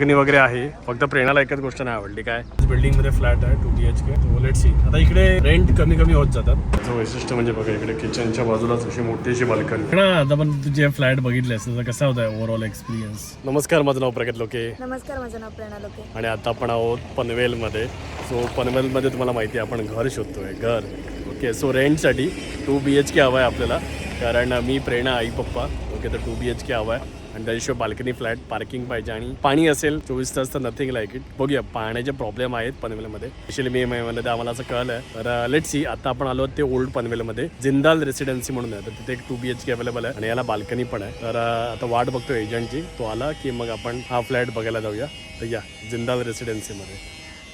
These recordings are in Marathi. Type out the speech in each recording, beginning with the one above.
बाल्कनी वगैरे आहे. फक्त प्रेरणाला एकच गोष्ट नाही आवडली. काय? बिल्डिंगमध्ये फ्लॅट आहे टू बी एच के सी आता इकडे रेंट कमी कमी होत जातात. त्याचं वैशिष्ट्य म्हणजे बघा इकडे किचनच्या बाजूलाच अशी मोठीशी बाल्कनी ना आता पण तुझे फ्लॅट बघितलेस त्याचा कसा होता ओव्हरऑल एक्सपिरियन्स नमस्कार माझं नाव प्रगत लोके. नमस्कार माझं नाव प्रेरणा लोके. आणि आता आपण आहोत पनवेलमध्ये. सो पनवेलमध्ये तुम्हाला माहिती आहे आपण घर शोधतोय घर. ओके सो रेंटसाठी टू बी एच के हवं आहे आपल्याला. कारण मी प्रेरणा आई पप्पा. ओके तर टू बी एच के हवं आहे. आणि त्याच्याशिवाय बाल्कनी फ्लॅट पार्किंग पाहिजे आणि पाणी असेल चोवीस तास तर नथिंग लाईक इट बघूया पाण्याचे प्रॉब्लेम आहेत पनवेलमध्ये. स्पेशली मे महिन्यामध्ये आम्हाला असं कळलं. तर uh, लेट सी आता आपण आलो ते ओल्ड पनवेलमध्ये. जिंदाल रेसिडेन्सी म्हणून आहे. तर तिथे एक two B H K available आहे आणि याला बाल्कनी पण आहे. तर uh, आता वाट बघतो एजंटची तो आला की मग आपण हा फ्लॅट बघायला जाऊया. तर या जिंदाल रेसिडेन्सीमध्ये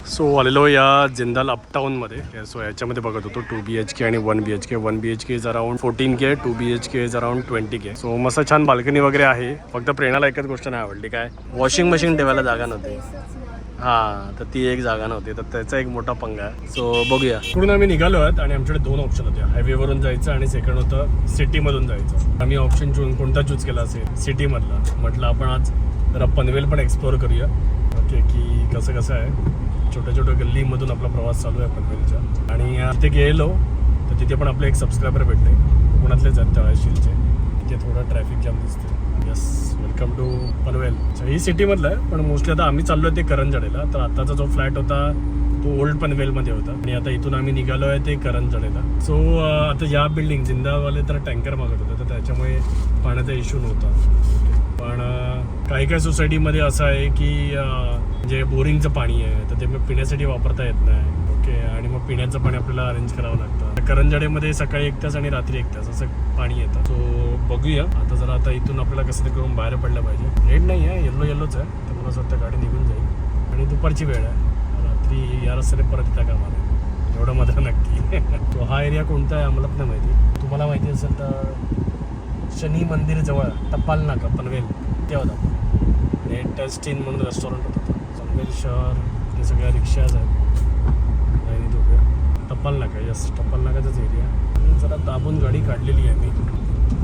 सो आलेलो या जिंदाल अपटाऊनमध्ये. सो याच्यामध्ये बघत होतो टू बी एच के आणि one B H K one B H K is around fourteen K two B H K is around twenty K so मस्त छान बाल्कनी वगैरे आहे. फक्त प्रेरणाला एकच गोष्ट नाही आवडली. काय? वॉशिंग मशीन ठेवायला जागा नव्हती. हां तर ती एक जागा नव्हती. तर त्याचा एक मोठा पंगा आहे. सो बघूया. पूर्ण आम्ही निघालो आहेत आणि आमच्याकडे दोन ऑप्शन होते. हायवेवरून जायचं आणि सेकंड होतं सिटीमधून जायचं. आम्ही ऑप्शन चून कोणता चूज केला असेल? सिटीमधला म्हटलं आपण आज जरा पनवेल पण एक्सप्लोअर करूया. ओके की कसं कसं आहे? छोट्या छोट्या गल्लीमधून आपला प्रवास चालू आहे पनवेलचा. आणि तिथे गेलो तर तिथे पण आपले एक सबस्क्रायबर भेटले. कोकणातलेच आहेत तळाशीलचे तिथे थोडं ट्रॅफिक जाम दिसते यस वेलकम टू पनवेल. अच्छा, ही सिटीमधलं आहे पण मोस्टली आता आम्ही चाललो आहे ते करंजडेला. तर आताचा जो फ्लॅट होता तो ओल्ड पनवेलमध्ये होता. आणि आता इथून आम्ही निघालो आहे ते करंजडेला. सो आता या बिल्डिंग जिंदावाले तर टँकर मागत होतं. तर त्याच्यामुळे पाण्याचा इश्यू नव्हता. पण काही काही सोसायटीमध्ये असं आहे की जे बोरिंगचं पाणी आहे तर ते मग पिण्यासाठी वापरता येत नाही. ओके आणि मग पिण्याचं पाणी आपल्याला अरेंज करावं लागतं. करंजाडेमध्ये सकाळी एक तास आणि रात्री एक तास असं पाणी येतं. सो बघूया. आता जरा आता इथून आपल्याला कसं ते करून बाहेर पडलं पाहिजे. रेड नाही आहे येल्लो येल्लोच आहे. तर मला असं वाटतं गाडी निघून जाईल. आणि दुपारची वेळ आहे. रात्री या रस्त्याने परत येता कामाला एवढं मात्र नक्की. तो हा एरिया कोणता आहे आम्हाला पण माहिती. तुम्हाला माहिती असेल तर शनी मंदिर जवळ नाका पनवेल ते होता. आणि टेस्टिन म्हणून रेस्टॉरंट होतं पनवेल शहर ते सगळ्या रिक्षाज आहेत. आणि दोघे टपाल नाका यस टपाल नाकाचाच एरिया जरा दाबून गाडी काढलेली आहे मी.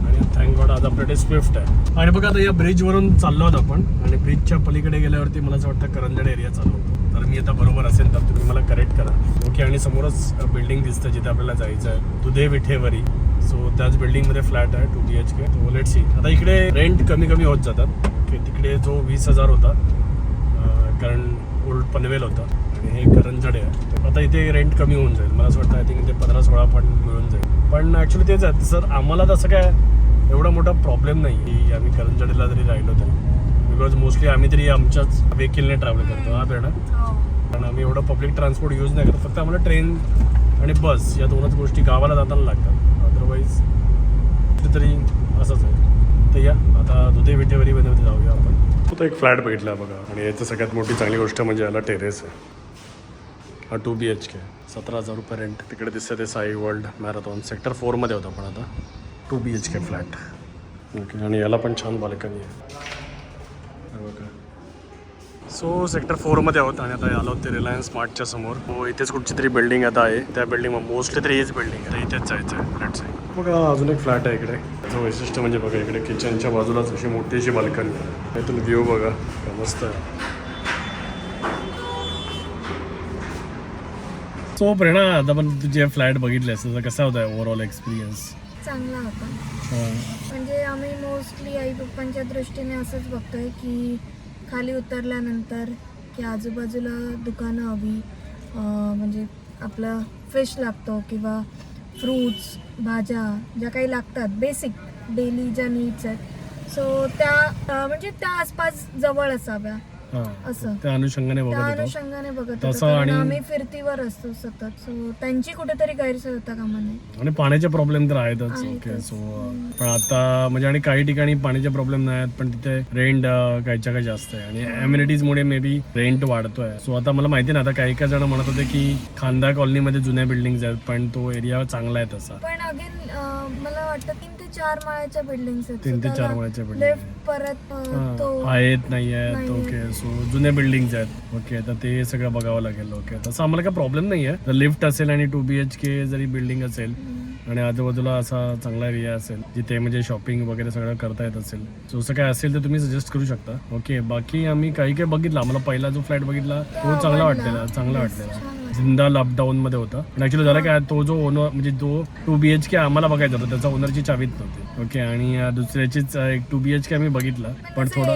आणि थँक गॉड आज आपल्याकडे स्विफ्ट आहे. आणि बघा आता या ब्रिजवरून चाललो आहोत आपण. आणि ब्रिजच्या पलीकडे गेल्यावरती मला असं वाटतं करंजड एरिया चालू होतो. तर मी आता बरोबर असेल तर तुम्ही मला करेक्ट करा. ओके आणि समोरच बिल्डिंग दिसतं जिथे आपल्याला जायचं आहे. दुधे विठेवरी. सो त्याच बिल्डिंगमध्ये फ्लॅट आहे टू बी एच के तो लेट सी आता इकडे रेंट कमी कमी होत जातात. ओके तिकडे जो वीस हजार होता कारण ओल्ड पनवेल होता आणि हे करंजडे आहे. आता इथे रेंट कमी होऊन जाईल. मला असं वाटतं आय थिंक ते पंधरा सोळा पण मिळून जाईल. पण ॲक्च्युली तेच आहे. सर आम्हाला तसं काय एवढा मोठा प्रॉब्लेम नाही की आम्ही करंजडेला जरी राहिलो तरी. बिकॉज मोस्टली आम्ही तरी आमच्याच व्हेकलने ट्रॅव्हल करतो. हा प्रेरणा कारण आम्ही एवढं पब्लिक ट्रान्सपोर्ट यूज नाही करत. फक्त आम्हाला ट्रेन आणि बस या दोनच गोष्टी गावाला जाताना लागतात. अदरवाईज तरी असंच आहे. तर या आता दुधे विटेवरीमध्ये जाऊया आपण. तो एक फ्लॅट बघितला बघा. आणि याचं सगळ्यात मोठी चांगली गोष्ट म्हणजे याला टेरेस आहे. हा टू बी एच के सतरा हजार रुपये रेंट तिकडे दिसतं ते साई वर्ल्ड मॅरेथॉन सेक्टर फोरमध्ये होता पण आता. Two B H K flat okay आणि याला पण छान बाल्कनी आहे. बघा. सो सेक्टर फोरमध्ये आहोत आणि आता आलो ते रिलायन्स स्मार्टच्या समोर. हो इथेच कुठची तरी बिल्डिंग आता आहे. त्या बिल्डिंग मोस्टली तरी हीच बिल्डिंग आहे. तर इथेच जायचं आहे फ्लॅटचं आहे बघा अजून एक फ्लॅट आहे इकडे. त्याचं वैशिष्ट्य म्हणजे बघा इकडे किचनच्या बाजूलाच अशी मोठीशी बाल्कनी आहे. इथून व्ह्यू बघा. मस्त आहे. सो प्रेरणा आता पण तुझे फ्लॅट बघितलेस त्याचा कसा होता ओव्हरऑल एक्सपिरियन्स चांगला होता. म्हणजे आम्ही मोस्टली आई पप्पांच्या दृष्टीने असंच बघतोय की खाली उतरल्यानंतर की आजूबाजूला दुकानं हवी म्हणजे आपलं फिश लागतो किंवा फ्रूट्स भाज्या ज्या काही लागतात बेसिक डेली ज्या नीड्स आहेत. सो त्या म्हणजे त्या आसपास जवळ असाव्या. असं. त्या अनुषंगाने त्या बघत होतो. अनुषंगाने बघत होतो. तसं कारण आणि- आम्ही फिरतीवर असतो सतत. सो त्यांची कुठेतरी गैरसोय होता कामा नये आणि पाण्याचे प्रॉब्लेम तर आहेतच. ओके सो पण आता म्हणजे आणि काही ठिकाणी पाण्याचे प्रॉब्लेम नाही आहेत पण तिथे रेंट काहीच्या काही जास्त आहे. आणि amenities मुळे मे बी रेंट वाढतोय. सो आता मला माहिती नाही आता काही काही जण म्हणत होते की खांदा कॉलनीमध्ये जुन्या बिल्डिंग आहेत पण तो एरिया चांगला आहे तसा. पण अगेन मला वाटतं तीन ते चार माळ्याच्या बिल्डिंग तीन ते चार माळ्याच्या लेफ्ट परत अं, तो आहेत नाही आहेत. ओके सो जुन्या बिल्डिंग आहेत. ओके तर ते सगळं बघावं लागेल. ओके तसं आम्हाला काही प्रॉब्लेम नाही आहे लिफ्ट असेल आणि टू बी एच के जरी बिल्डिंग असेल आणि आजूबाजूला असा चांगला एरिया असेल जिथे म्हणजे शॉपिंग वगैरे सगळं करता येत असेल. सो असं काय असेल तर तुम्ही सजेस्ट करू शकता. ओके बाकी आम्ही काही काही बघितला. आम्हाला पहिला जो फ्लॅट बघितला तो चांगला वाटलेला चांगला वाटलेला. जिंदा लॉकडाऊन मध्ये होता. पण ऍक्च्युली झालं काय तो जो ओनर म्हणजे तो टू बी एच के आम्हाला बघायचा होता. त्याचा ओनरची चावीत नव्हती. ओके आणि दुसऱ्याचीच एक टू बी एच के आम्ही बघितला. पण थोडा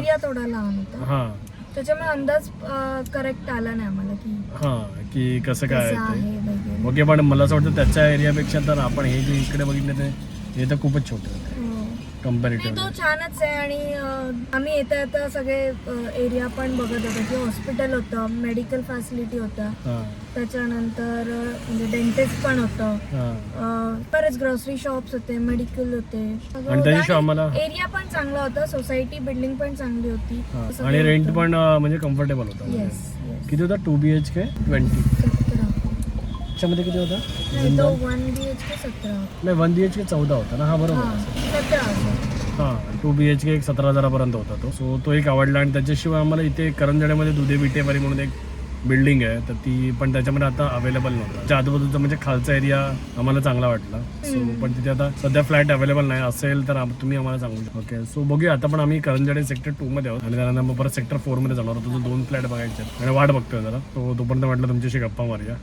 हां. त्याच्यामुळे अंदाज करेक्ट आला नाही आम्हाला की हां की कसं काय कसं आहे ते आहे वगैरे ओके पण मला असं वाटतं त्याच्या एरियापेक्षा तर आपण हे जे इकडे बघितले ते हे तर खूपच छोटे हो. कम्पॅरेटिव्ह तो छानच आहे आणि आम्ही येता येता सगळे एरिया पण बघत होतो. की हॉस्पिटल होतं मेडिकल फॅसिलिटी होतं. हां. त्याच्यानंतर म्हणजे डेंटिस्ट पण होतं. बरेच ग्रॉसरी शॉप्स होते मेडिकल होते. एरिया पण चांगला होता. सोसायटी बिल्डिंग पण चांगली होती. आणि रेंट पण म्हणजे कम्फर्टेबल होता. किती होता? Two B H K twenty त्याच्यामध्ये किती होता? नाही वन बी एच के सतरा नाही वन बी एच के चौदा होता ना हा बरोबर हां सतरा हां टू बी एच के एक सतरा हजारापर्यंत होता तो. सो तो एक आवडला आणि त्याच्याशिवाय आम्हाला इथे करंजड्यामध्ये दुधे विटेवारी म्हणून एक बिल्डिंग आहे. तर ती पण त्याच्यामध्ये आता अवेलेबल नव्हतं. त्याच्या आजूबाजूचा म्हणजे खालचा एरिया आम्हाला चांगला वाटला. सो पण तिथे आता सध्या फ्लॅट अवेलेबल नाही. असेल तर आम- तुम्ही आम्हाला सांगू शकता. ओके सो बघूया. आता पण आम्ही करंजडे सेक्टर टू मध्ये आहोत. आणि त्यानंतर मग परत सेक्टर फोरमध्ये जाणार होतो तो दोन फ्लॅट बघायचे आहेत. आणि वाट बघतोय जरा. तो तोपर्यंत म्हटलं तुमच्याशी गप्पा मारूया.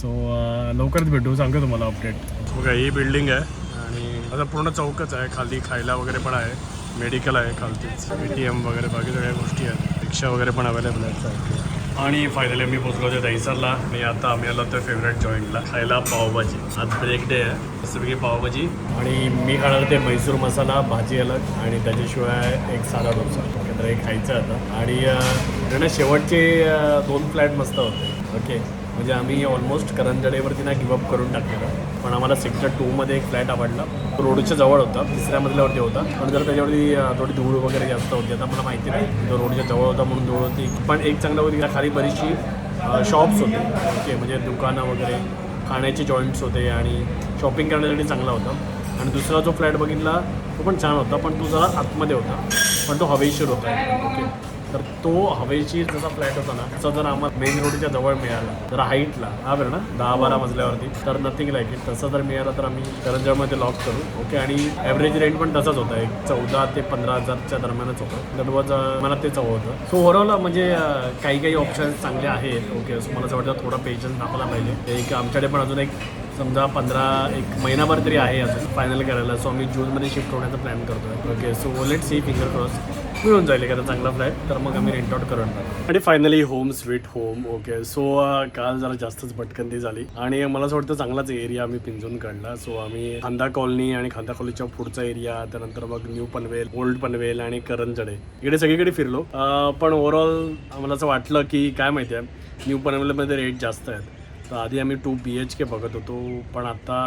सो uh, लवकरच भेटू. सांगतो तुम्हाला अपडेट बघा ही बिल्डिंग आहे आणि आता पूर्ण चौकच आहे. खाली खायला वगैरे पण आहे. मेडिकल आहे खालतीच. ए टी एम वगैरे बाकी सगळ्या गोष्टी आहेत. रिक्षा वगैरे पण अवेलेबल आहेत आणि फायनली आम्ही पोचलो होतो दहीसरला. आणि आता आम्ही आलो होतो फेवरेट जॉईंटला खायला पावभाजी. आज ब्रेक डे आहे. मस्तपैकी पावभाजी. आणि मी खाणार ते म्हैसूर मसाला भाजी अलग. आणि त्याच्याशिवाय एक साधा डोसा. तर हे खायचं आता. आणि शेवटचे दोन फ्लॅट मस्त होते. ओके म्हणजे आम्ही ऑलमोस्ट करंजडेवरती ना गिवअप करून टाकलेलं पण आम्हाला सेक्टर टूमध्ये एक फ्लॅट आवडला. तो रोडच्या जवळ होता तिसऱ्या मजल्यावरती होता. पण जर त्याच्यावरती थोडी धूळ वगैरे जास्त होती आता मला माहिती नाही. तो रोडच्या जवळ होता म्हणून धूळ होती. पण एक चांगलं होती खाली बरीचशी शॉप्स होते. ओके म्हणजे दुकानं वगैरे खाण्याचे जॉईंट्स होते आणि शॉपिंग करण्यासाठी चांगला होता. आणि दुसरा जो फ्लॅट बघितला तो पण छान होता पण तो जरा आतमध्ये होता. पण तो हवेशीर होता. तर तो हवेची जसा फ्लॅट होता ना तसा जर आम्हाला मेन रोडच्या जवळ मिळाला जर हाईटला हा बरं ना? दहा बारा मजल्यावरती तर नथिंग लाईक इट तसं जर मिळाला तर आम्ही करंजामध्ये लॉक करू. ओके आणि ॲव्हरेज रेंट पण तसाच होता. एक चौदा ते पंधरा हजारच्या दरम्यानच होतं. दॅट वॉज मला तेच हवं होतं. सो ओव्हरऑल म्हणजे काही काही ऑप्शन्स चांगले आहेत. ओके सो मला असं वाटतं थोडा पेशन्स दाखवला पाहिजे. एक आमच्याकडे पण अजून एक समजा पंधरा एक महिनाभर तरी आहे अजून फायनल करायला. सो आम्ही जूनमध्ये शिफ्ट होण्याचा प्लॅन करतो आहे okay so let see finger cross मिळून जाईल एखादा चांगला फ्लॅट तर मग आम्ही रेंट आउट करून आणि finally home sweet home okay so काल जरा जास्तच भटकंती झाली. आणि मला असं वाटतं चांगलाच एरिया आम्ही पिंजून काढला. सो आम्ही खांदा कॉलनी आणि खांदा कॉलनीच्या पुढचा एरिया त्यानंतर मग न्यू पनवेल ओल्ड पनवेल आणि करंजडे. इकडे सगळीकडे फिरलो. पण ओव्हरऑल मला असं वाटलं की काय माहिती आहे न्यू पनवेलमध्ये रेट जास्त आहेत. तर आधी आम्ही टू बी एच के बघत होतो पण आता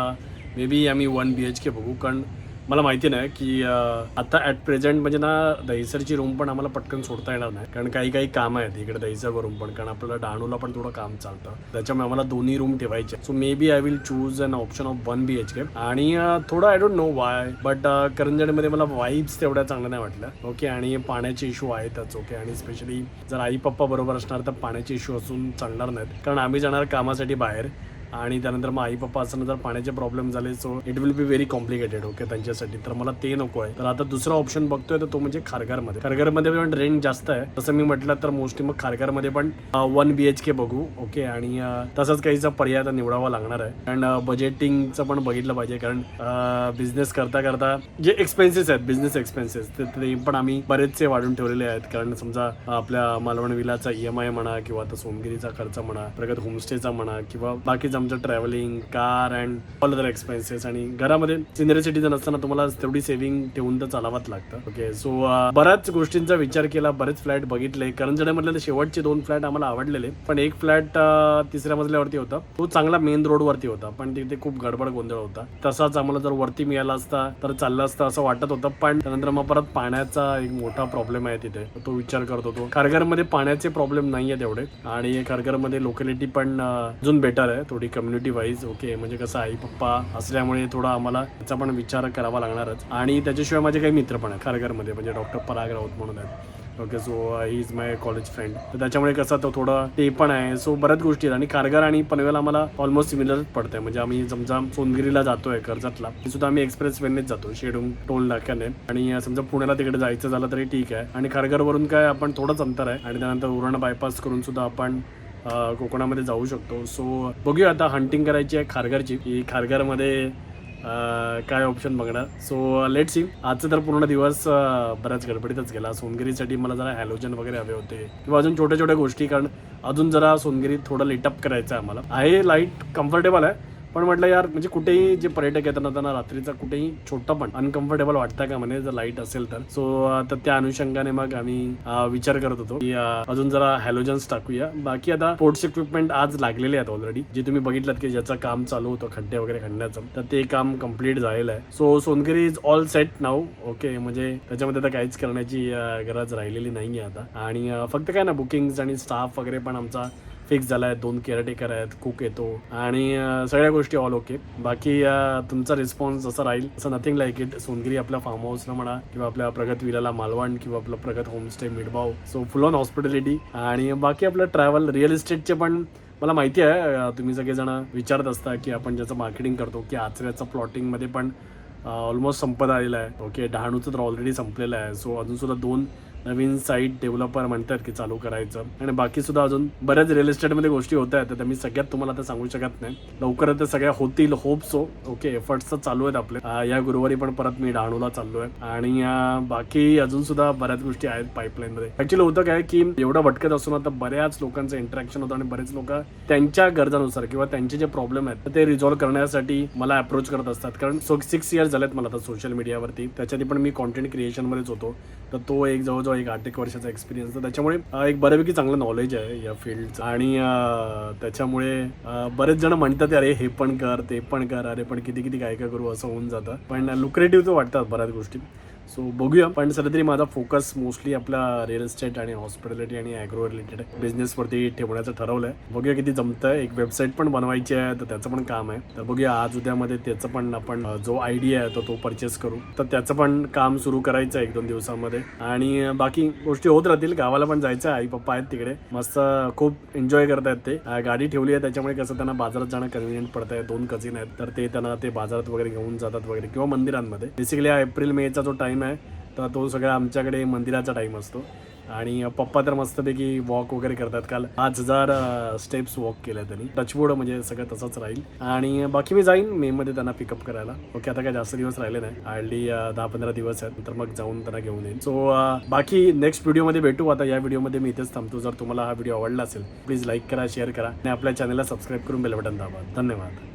मे बी आम्ही वन बी एच के बघू कारण मला माहिती नाही की आता ॲट प्रेझेंट म्हणजे ना दहिसरची रूम पण आम्हाला पटकन सोडता येणार नाही. कारण काही काही कामं आहेत इकडे दहिसर रूम पण. कारण आपल्याला डहाणूला पण थोडं काम चालतं. त्याच्यामुळे आम्हाला दोन्ही रूम ठेवायचे so maybe I will choose an option of one B H K आणि थोडं I don't know why but करंजडमध्ये मला वाईब्स तेवढ्या चांगल्या नाही वाटल्या. ओके आणि पाण्याचे इशू आहेतच. ओके आणि स्पेशली जर आई पप्पा बरोबर असणार तर पाण्याचे इश्यू असून चालणार नाहीत. कारण आम्ही जाणार कामासाठी बाहेर. आणि त्यानंतर मग आई पप्पा असताना जर पाण्याचे प्रॉब्लेम झाले so it will be very complicated okay त्यांच्यासाठी. तर मला ते नको आहे. तर आता दुसरा ऑप्शन बघतोय तर तो म्हणजे खारघरमध्ये. खारघरमध्ये पण रेंट जास्त आहे. तसं मी म्हटलं तर मोस्टली मग खारघरमध्ये पण वन बी एच के बघू ओके आणि तसंच काहीचा पर्याय आता निवडावा लागणार आहे. अँड बजेटिंगचं पण बघितलं पाहिजे कारण बिझनेस करता करता जे एक्सपेन्सेस आहेत बिझनेस एक्सपेन्सेस ते पण आम्ही बरेचसे वाढून ठेवलेले आहेत. कारण समजा आपल्या मालवण विलाचा ई एम आय म्हणा किंवा आता सोमगिरीचा खर्च म्हणा प्रगत होमस्टेचा म्हणा किंवा बाकीचा आमचं travelling car and all other expenses आणि घरामध्ये सिनियर सिटीजन असताना तुम्हाला तेवढी सेव्हिंग ठेवून तर चालावंच लागतं. ओके सो uh, बऱ्याच गोष्टींचा विचार केला बरेच फ्लॅट बघितले. करंजड्यामधले तर शेवटचे दोन फ्लॅट आम्हाला आवडलेले. पण एक फ्लॅट uh, तिसऱ्या मजल्यावरती होता. तो चांगला मेन रोडवरती होता पण तिथे खूप गडबड गोंधळ होता. तसाच आम्हाला जर वरती मिळाला असता तर चाललं असतं असं वाटत होतं. पण त्यानंतर मग परत पाण्याचा एक मोठा प्रॉब्लेम आहे तिथे. तो विचार करत होतो. खारघरमध्ये पाण्याचे प्रॉब्लेम नाही आहे तेवढे आणि खारघरमध्ये लोकॅलिटी पण uh, अजून बेटर आहे. थोडी कम्युनिटी वाईज ओके म्हणजे कसं आई पप्पा असल्यामुळे थोडा आम्हाला त्याचा पण विचार करावा लागणारच. आणि त्याच्याशिवाय माझे काही मित्र पण आहेत खारघरमध्ये म्हणजे डॉक्टर पराग राऊत म्हणून आहेत. Okay so he is my college friend तर त्याच्यामुळे कसं तो थोडं ते पण आहे. सो बऱ्याच गोष्टी आहेत. आणि कारगार आणि पनवेल आम्हाला ऑलमोस्ट सिमिलर पडतंय. म्हणजे आम्ही समजा सोनगिरीला जातोय कर्जतला. ते सुद्धा आम्ही एक्सप्रेस वेनेच जातो शेडून टोल नाक्याने. आणि uh, समजा पुण्याला तिकडे जायचं झालं तरी ठीक आहे. आणि खारघरवरून काय आपण थोडंच अंतर आहे. आणि त्यानंतर उरण बायपास करून सुद्धा आपण कोकणामध्ये जाऊ शकतो. सो बघूया आता हंटिंग करायची आहे खारघरची. की खारघरमध्ये काय ऑप्शन बघणार? सो लेट सी आजचा तर पूर्ण दिवस बऱ्याच गडबडीतच गेला. सोनगिरीसाठी मला जरा हॅलोजन वगैरे हवे होते. किंवा अजून छोट्या छोट्या गोष्टी कारण अजून जरा सोनगिरीत थोडं लेटअप करायचं आहे आम्हाला. आहे लाइट कम्फर्टेबल आहे. पण म्हटलं यार म्हणजे कुठेही जे पर्यटक येतात ना त्यांना रात्रीचा कुठेही छोटा पण अनकम्फर्टेबल वाटतं का? म्हणे जर लाइट असेल तर. सो तर त्या अनुषंगाने मग आम्ही विचार करत होतो की अजून जरा हॅलोजन्स टाकूया. बाकी आता स्पोर्ट्स इक्विपमेंट आज लागलेले आहेत ऑलरेडी जे तुम्ही बघितलं की ज्याचं काम चालू होतं खड्डे वगैरे खणण्याचं तर ते काम कंप्लीट झालेलं आहे. So Songiri is all set now okay म्हणजे त्याच्यामध्ये आता काहीच करण्याची गरज राहिलेली नाही आहे आता. आणि फक्त काय ना बुकिंग आणि स्टाफ वगैरे पण आमचा फिक्स झाला आहे दोन केअरटेकर आहेत कुक येतो. आणि सगळ्या गोष्टी ऑल ओके बाकी तुमचा रिस्पॉन्स जसा राहील असं नथिंग लाईक इट सोनगिरी आपल्या फार्म हाऊसला म्हणा किंवा आपल्या प्रगत विलाला मालवण किंवा आपलं प्रगत होमस्टे मिडबाव. सो फुल ऑन हॉस्पिटॅलिटी आणि बाकी आपलं ट्रॅव्हल रिअल इस्टेटचे पण मला माहिती आहे तुम्ही सगळेजण विचारत असता की आपण ज्याचं मार्केटिंग करतो की आचऱ्याचं प्लॉटिंगमध्ये पण ऑलमोस्ट संपत आलेलं आहे. ओके डहाणूचं तर ऑलरेडी संपलेलं आहे. सो अजून सुद्धा दोन नवीन साईट डेव्हलपर म्हणतात की चालू करायचं. आणि बाकी सुद्धा अजून बऱ्याच रिअल इस्टेटमध्ये गोष्टी होत आहेत. तर त्या मी सगळ्यात तुम्हाला आता सांगू शकत नाही. लवकरच त्या सगळ्या होतील होप सो ओके एफर्ट्स तर चालू आहेत आपले. या गुरुवारी पण परत मी डहाणूला चाललो आहे आणि बाकी अजून सुद्धा बऱ्याच गोष्टी आहेत पाईपलाईनमध्ये ऍक्च्युली होतं काय की एवढं भटकत असून आता बऱ्याच लोकांचं इंटरॅक्शन होतं आणि बरेच लोक त्यांच्या गरजानुसार किंवा त्यांचे जे प्रॉब्लेम आहेत ते रिझॉल्व्ह करण्यासाठी मला अप्रोच करत असतात. कारण सो सिक्स इयर्स झालेत मला आता सोशल मीडियावरती त्याच्यात पण मी कॉन्टेंट क्रिएशनमध्येच होतो. तर तो एक जवळजवळ एक आठ एक वर्षाचा एक्सपिरियन्स तर त्याच्यामुळे एक बऱ्यापैकी चांगलं नॉलेज आहे या फील्डचं आणि त्याच्यामुळे बरेच जण म्हणतात अरे हे पण कर ते पण कर अरे पण किती किती काय काय करू? असं होऊन जातं. पण लुक्रेटिव्ह तर वाटतात बऱ्याच गोष्टी. सो बघूया. पण सध्या तरी माझा फोकस मोस्टली आपला रिअल इस्टेट आणि हॉस्पिटॅलिटी आणि ॲग्रो रिलेटेड बिझनेसवरती ठेवण्याचं ठरवलं आहे बघूया किती जमतं एक वेबसाईट पण बनवायची आहे तर त्याचं पण काम आहे. तर बघूया आज उद्यामध्ये त्याचं पण आपण जो आयडिया आहे तो तो परचेस करू. तर त्याचं पण काम सुरू करायचं आहे एक दोन दिवसामध्ये. आणि बाकी गोष्टी होत राहतील. गावाला पण जायचं आहे. आई पप्पा आहेत तिकडे. मस्त खूप एन्जॉय करतायत ते. गाडी ठेवली आहे. त्याच्यामुळे कसं त्यांना बाजारात जाणं कन्व्हिनियंट पडत आहे दोन कझिन आहेत. तर ते त्यांना ते बाजारात वगैरे घेऊन जातात वगैरे किंवा मंदिरांमध्ये. बेसिकली एप्रिल मेचा जो टाइम आहे तर तो सगळा आमच्याकडे मंदिराचा टाइम असतो. आणि पप्पा तर मस्तपैकी वॉक वगैरे करतात. काल पाच हजार स्टेप्स वॉक केल्या त्यांनी. टचवूड म्हणजे सगळं तसंच राहील. आणि बाकी मी जाईन मे मध्ये त्यांना पिकअप करायला. ओके आता काय जास्त दिवस राहिले नाही. हार्डली दहा पंधरा दिवस आहेत. तर मग जाऊन त्यांना घेऊन येईन. सो बाकी नेक्स्ट व्हिडिओमध्ये भेटू. आता या व्हिडिओमध्ये मी इथेच थांबतो. जर तुम्हाला हा व्हिडिओ आवडला असेल प्लीज लाईक करा शेअर करा. आणि आपल्या चॅनलला सबस्क्राईब करून बेल बटन दाबा. धन्यवाद.